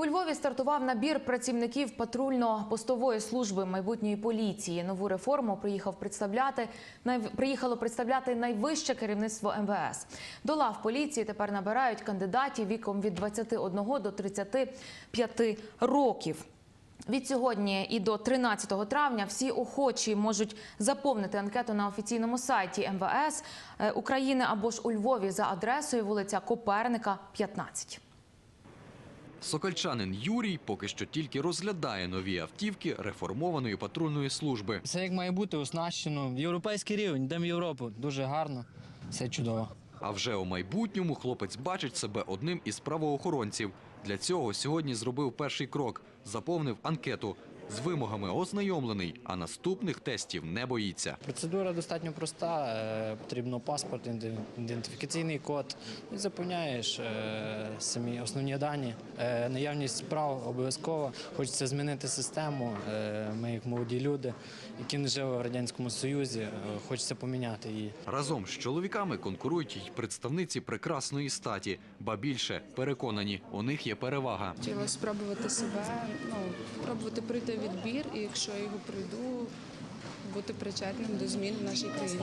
У Львові стартував набір працівників патрульно-постової служби майбутньої поліції. Нову реформу приїхав представляти приїхало представляти найвище керівництво МВС. До лав поліції тепер набирають кандидатів віком від 21 до 35 років. Від сьогодні і до 13 травня всі охочі можуть заповнити анкету на офіційному сайті МВС е, України або ж у Львові за адресою вулиця Коперника, 15. Сокольчанин Юрій поки що тільки розглядає нові автівки реформованої патрульної служби. Все як має бути оснащено. Європейський рівень, йдемо в Європу. Дуже гарно, все чудово. А вже у майбутньому хлопець бачить себе одним із правоохоронців. Для цього сьогодні зробив перший крок, заповнив анкету. З вимогами ознайомлений, а наступних тестів не боїться. Процедура достатньо проста. е, Потрібно паспорт, ідентифікаційний код. І заповняєш е, самі основні дані. Е, Наявність прав обов'язково. Хочеться змінити систему. Ми, як молоді люди, які не жили в радянському союзі, хочеться поміняти її. Разом з чоловіками конкурують й представниці прекрасної статі, ба більше переконані, у них є перевага. Хотіла спробувати себе, ну, пробувати пройти відбір, і якщо я його пройду, бути причетним до змін в нашій країні.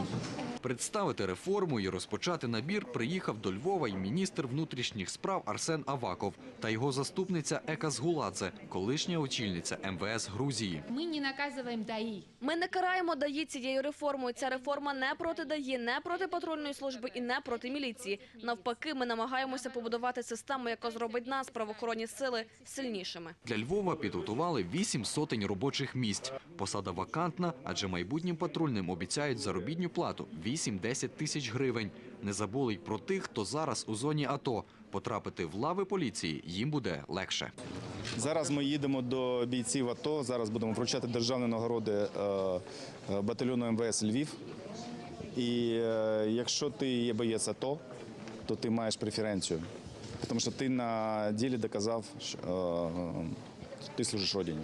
Представити реформу і розпочати набір приїхав до Львова й міністр внутрішніх справ Арсен Аваков та його заступниця Ека Згуладзе, колишня очільниця МВС Грузії. Мы не наказываем ДАИ. Ми не караємо ДАІ цією реформою. Ця реформа не проти ДАІ, не проти патрульної служби і не проти міліції. Навпаки, ми намагаємося побудувати систему, яка зробить нас, правоохоронні сили, сильнішими. Для Львова підготували вісім сотень робочих місць. Посада вакантна, адже майбутнім патрульним обіцяють заробітню плату 8-10 тисяч гривень. Не забули й про тих, хто зараз у зоні АТО. Потрапити в лави поліції їм буде легше. Зараз ми їдемо до бійців АТО. Зараз будемо вручати державні нагороди е, е, батальйону МВС Львів. І е, якщо ти є боєць АТО, то ти маєш преференцію. Тому що ти на ділі доказав, що ти служиш родині.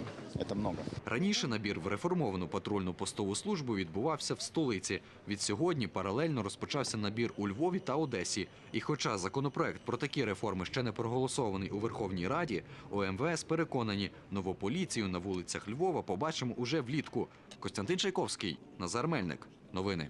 Це много. Раніше набір в реформовану патрульну постову службу відбувався в столиці. Від сьогодні паралельно розпочався набір у Львові та Одесі. І хоча законопроект про такі реформи ще не проголосований у Верховній Раді, у МВС переконані, нову поліцію на вулицях Львова побачимо уже влітку. Костянтин Чайковський, Назар Мельник. Новини.